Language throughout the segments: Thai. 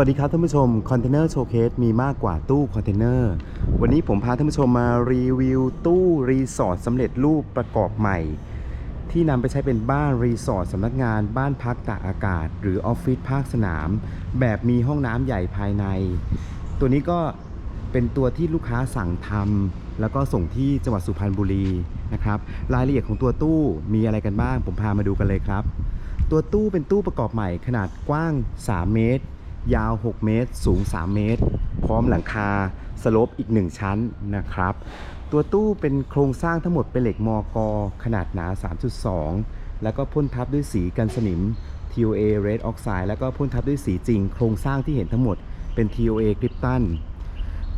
วัสดีครับท่านผู้ชมคอนเทนเนอร์โชว์เคสมีมากกว่าตู้คอนเทนเนอร์วันนี้ผมพาท่านผู้ชมมารีวิวตู้รีสอร์ทสำเร็จรูปประกอบใหม่ ที่นำไปใช้เป็นบ้านรีสอร์ทสำนักงาน บ้านพักตากอากาศ หรือออฟฟิศภาคสนาม แบบมีห้องน้ำใหญ่ภายใน ตัวนี้ก็เป็นตัวที่ลูกค้าสั่งทำแล้วก็ส่งที่จังหวัดสุพรรณบุรีนะครับรายละเอียดของตัวตู้มีอะไรกันบ้าง ผมพามาดูกันเลยครับ ตัวตู้เป็นตู้ประกอบใหม่ขนาดกว้าง 3 เมตร ยาว 6 เมตร สูง 3 เมตร พร้อมหลังคาสโลปอีก 1 ชั้นนะครับ ตัวตู้เป็นโครงสร้างทั้งหมดเป็นเหล็กมอกอขนาดหนา 3.2 แล้วก็พ่นทับด้วยสีกันสนิม TOA Red Oxide แล้วก็พ่นทับด้วยสีจริง โครงสร้างที่เห็นทั้งหมดเป็น TOA กริปตัน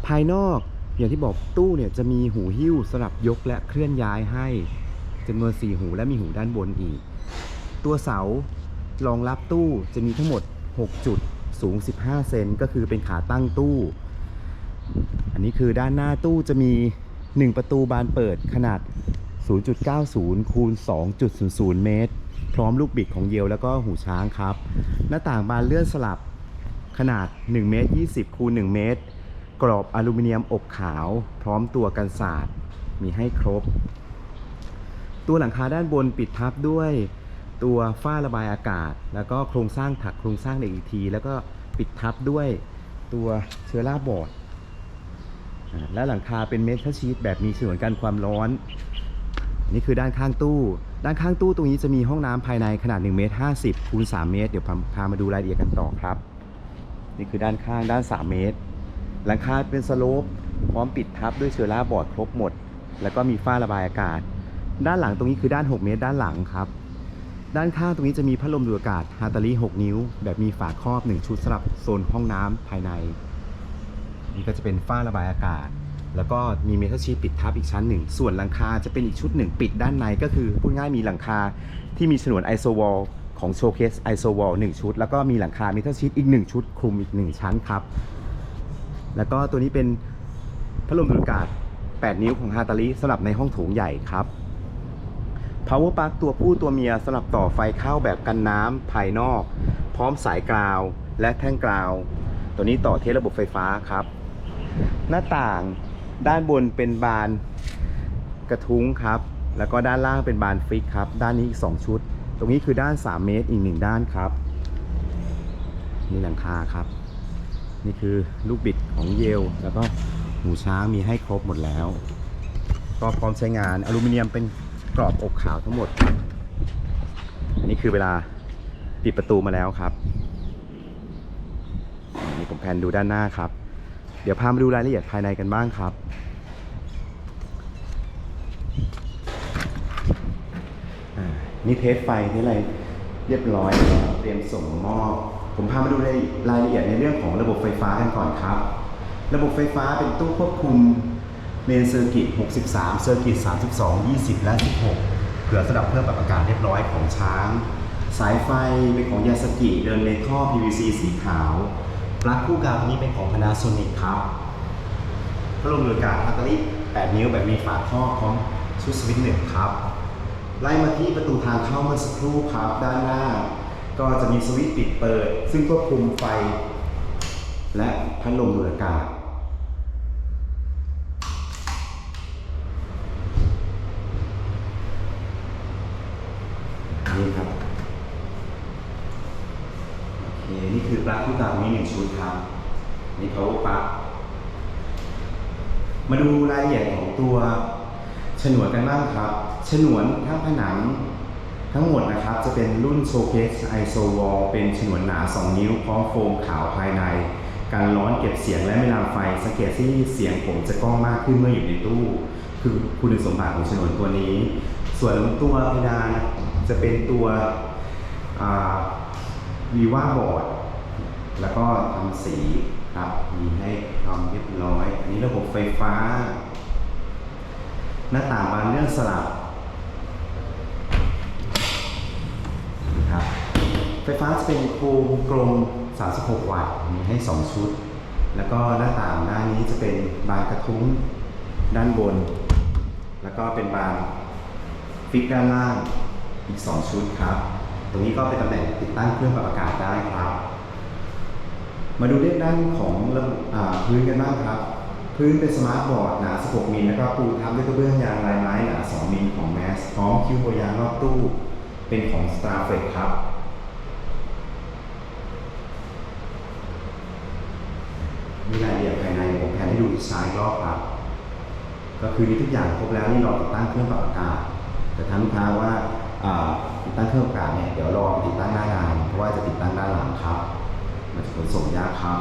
ภายนอกอย่างที่บอกตู้เนี่ยจะมีหูหิ้วสำหรับยกและเคลื่อนย้ายให้จำนวน 4 หูและมีหูด้านบนอีก ตัวเสารองรับตู้จะมีทั้งหมด 6 จุด สูง 15 เซนก็คือเป็นขาตั้งตู้ อันนี้คือด้านหน้าตู้จะมี 1 ประตูบานเปิดขนาด 0.90 คูณ 2.00 เมตร พร้อมลูกบิดของเยลแล้วก็หูช้างครับ หน้าต่างบานเลื่อนสลับขนาด1เมตร20 คูณ 1 เมตร กรอบอลูมิเนียมอบขาว พร้อมตัวกันศาสตร์มีให้ครบ ตัวหลังคาด้านบนปิดทับด้วย ตัวฝ้าระบายอากาศ แล้วก็โครงสร้างถักโครงสร้างในอีกที แล้วก็ปิดทับด้วยตัวเชื้อราบอร์ดและหลังคาเป็นเมทัลชีตแบบมีฉนวนกันความร้อน นี่คือด้านข้างตู้ ด้านข้างตู้ตรงนี้จะมีห้องน้ำภายในขนาด1เมตร50คูณ3เมตร เดี๋ยวพาพามาดูรายละเอียดกันต่อครับ นี่คือด้านข้างด้าน 3 เมตร หลังคาเป็นสโลปพร้อมปิดทับด้วยเชื้อราบอร์ดครบหมด แล้วก็มีฝ้าระบายอากาศ ด้านหลังตรงนี้คือด้าน 6 เมตร ด้านหลังครับ ด้านข้างตรงนี้จะมีพัดลมดูดอากาศฮาตาลี6 นิ้ว แบบมีฝาครอบ 1 ชุดสำหรับโซนห้องน้ำภายใน นี่ก็จะเป็นฝ้าระบายอากาศ แล้วก็มีเมทัลชีปิดทับอีกชั้นหนึ่ง ส่วนหลังคาจะเป็นอีกชุดหนึ่งปิดด้านในก็คือพูดง่ายมีหลังคาที่มีฉนวนไอโซวอลของโชเคสไอโซวอลหนึ่งชุด แล้วก็มีหลังคาเมทัลชีทอีกหนึ่งชุดคลุมอีกหนึ่งชั้นครับ แล้วก็ตัวนี้เป็นพัดลมดูดอากาศ 8 นิ้วของฮาตาลีสำหรับในห้องโถงใหญ่ครับ power plug ตัวผู้ตัวเมียสำหรับต่อไฟเข้าแบบกันน้ำภายนอก พร้อมสายกราวและแท่งกราว ตัวนี้ต่อเทสระบบไฟฟ้าครับ หน้าต่างด้านบนเป็นบานกระทุ้งครับ แล้วก็ด้านล่างเป็นบานฟิกครับ ด้านนี้อีก 2 ชุด ตรงนี้คือด้าน 3 เมตรอีกหนึ่งด้านครับนี่หลังคาครับ นี่คือลูกบิดของเยล แล้วก็หูช้างมีให้ครบหมดแล้ว ก็พร้อมใช้งานอลูมิเนียมเป็น กรอบอกขาวทั้งหมด อันนี้คือเวลาปิดประตูมาแล้วครับนี่ผมแพนดูด้านหน้าครับ เดี๋ยวพามาดูรายละเอียดภายในกันบ้างครับอ่านี่เทสไฟนี่อะไรเรียบร้อยเตรียมส่งมอบ ผมพามาดูในรายละเอียดในเรื่องของระบบไฟฟ้ากันก่อนครับ ระบบไฟฟ้าเป็นตู้ควบคุม เมนเซอร์กิต63 เซอร์กิต32 20 และ 16 เผื่อสำหรับเพื่อปรับอากาศเรียบร้อยของช้าง สายไฟเป็นของยาสกิเดินในท่อ PVC สีขาว ปลั๊กคู่กางนี้เป็นของ Panasonic ครับพัดลมดูดอากาศฮัตเตอรี่8นิ้วแบบมีฝาครอบพร้อมชุดสวิตช์หนึ่งครับ ไล่มาที่ประตูทางเข้าเมื่อสักครู่ครับด้านหน้า ก็จะมีสวิตช์ปิดเปิด ซึ่งควบคุมไฟ และพัดลมดูดอากาศ นี่ครับ โอเค นี่คือ ปลั๊กคู่กลางมีหนึ่งชุดครับนี่ power plug มาดูรายละเอียดของตัวฉนวนกันบ้างครับฉนวนทั้งผนังทั้งหมดนะครับจะเป็นรุ่น Showcase ISO Wall เป็นฉนวนหนา 2 นิ้วพร้อมโฟมขาวภายในการร้อนเก็บเสียงและไม่ลามไฟสังเกตที่เสียงผมจะก้องมากขึ้นเมื่ออยู่ในตู้ คือคุณสมบัติของฉนวนตัวนี้ ส่วนตัวเพดานจะเป็นตัววีว่าบอร์ด แล้วก็ทำสีครับมีให้ทำเรียบร้อย อันนี้ระบบไฟฟ้า หน้าต่างบานเลื่อนสลับครับไฟฟ้าจะเป็นโครงกลม 36 วัตต์มีให้ 2 ชุด แล้วก็หน้าต่างหน้านี้จะเป็นบานกระทุ้งด้านบน แล้วก็เป็นบานฟิกด้านล่างอีก 2 ชุดครับ ตรงนี้ก็เป็นตำแหน่งติดตั้งเครื่องปรับอากาศได้ครับ มาดูเด้านของระบบอ่าพื้นกันบ้างครับ พื้นเป็นสมาร์ทบอร์ดหนา 16 มิลแล้วก็ปูทับด้วยกระเบื้องยางลายไม้หนา 2 มิลของ m a s พร้อมคิ้วโบยางรอบตู้ เป็นของ s t a r f e ครับมีรายละเอียดภายในผมแพนให้ดูอีกซ้ายรอบครับ ก็คือมีทุกอย่างครบแล้วนี่เราติดตั้งเครื่องปรับอากาศ แต่ทางลูกค้าว่าอ่าติดตั้งเครื่องปรับอากาศเนี่ยเดี๋ยวรอติดตั้งหน้างานเพราะว่าจะติดตั้งด้านหลังครับ มันจะขนส่งยากครับ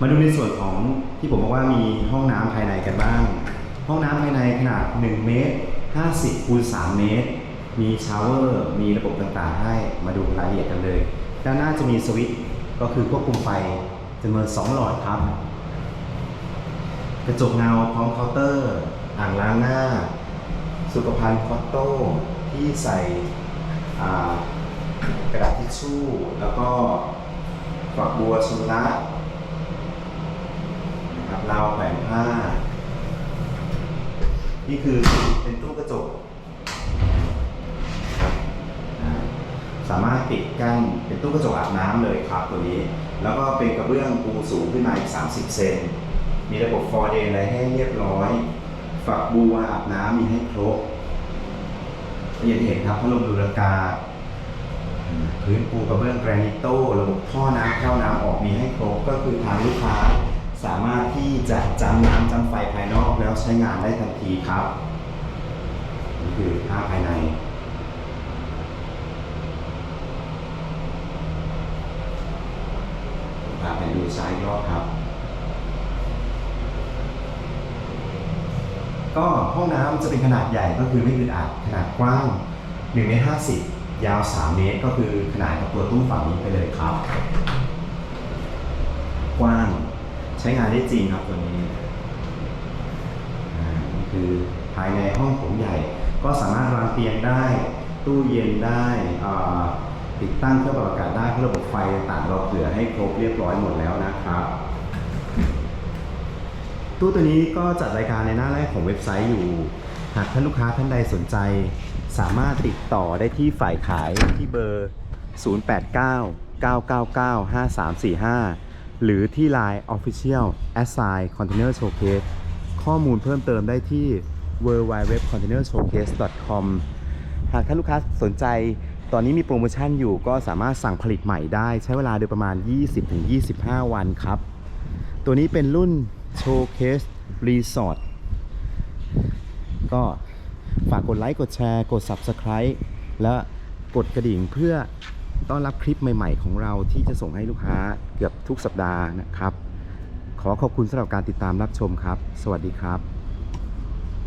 มาดูในส่วนของที่ผมบอกว่ามีห้องน้ำภายในกันบ้าง ห้องน้ำภายในขนาด 1 เมตร 50คูณ3เมตร มีชาวเวอร์มีระบบต่างๆ ให้มาดูรายละเอียดกันเลย ด้านหน้าจะมีสวิตช์ก็คือควบคุมไฟจำนวน2หลอดครับ กระจกเงาพร้อมเคาน์เตอร์ อ่างล้างหน้า สุขภัณฑ์คอตโต้ที่ใส่กระดาษทิชชู่แล้วก็ ฝักบัวชำระนะครับราวแขวนผ้า นี่คือเป็นตู้กระจกสามารถติดกั้นเป็นตู้กระจกอาบน้ำเลยครับตัวนี้ แล้วก็เป็นกระเบื้องปูสูงขึ้นมาอีก 30 เซน มีระบบฟอร์เดนอะไรให้เรียบร้อย ฝักบัวอาบน้ำมีให้ครบอย่างที่เห็นครับพัดลมดูรากาศ พื้นปูกระเบื้องแกรนิตโต้ระบบท่อน้ำเข้าน้ำออกมีให้ครบก็คือทางลูกค้า สามารถที่จะจำน้ำจำไฟภายนอกแล้วใช้งานได้ทันทีครับนี่คือภาพภายในพาไปดูซ้ายอีกรอบครับ ก็ห้องน้ำจะเป็นขนาดใหญ่ก็คือไม่อึดอัดขนาดกว้าง1เมตร50 ยาว 3 เมตรก็คือขนาดกับตัวตู้ฝั่งนี้ไปเลยครับ กว้างใช้งานได้จริงครับตัวนี้คือภายในห้องโถงใหญ่ ก็สามารถวางเตียงได้ ตู้เย็นได้ติดตั้งเครื่องปรับอากาศได้เครื่องระบบไฟต่างๆเราเผื่อให้ครบเรียบร้อยหมดแล้วนะครับตู้ตัวนี้ก็จัดรายการในหน้าแรกของเว็บไซต์อยู่ หากท่านลูกค้าท่านใดสนใจ สามารถติดต่อได้ที่ฝ่ายขายที่เบอร์ 089 999 5345 หรือที่ Line Official Assign Container Showcase ข้อมูลเพิ่มเติมได้ที่ www.containershowcase.com หากท่านลูกค้าสนใจ ตอนนี้มีโปรโมชั่นอยู่ก็สามารถสั่งผลิตใหม่ได้ ใช้เวลาโดยประมาณ 20-25 วันครับ ตัวนี้เป็นรุ่น Showcase Resort ก็ฝากกดไลค์กดแชร์กด Subscribe และกดกระดิ่งเพื่อต้อนรับคลิปใหม่ ๆ ของเราที่จะส่งให้ลูกค้าเกือบทุกสัปดาห์นะครับ ขอขอบคุณสำหรับการติดตามรับชมครับ สวัสดีครับ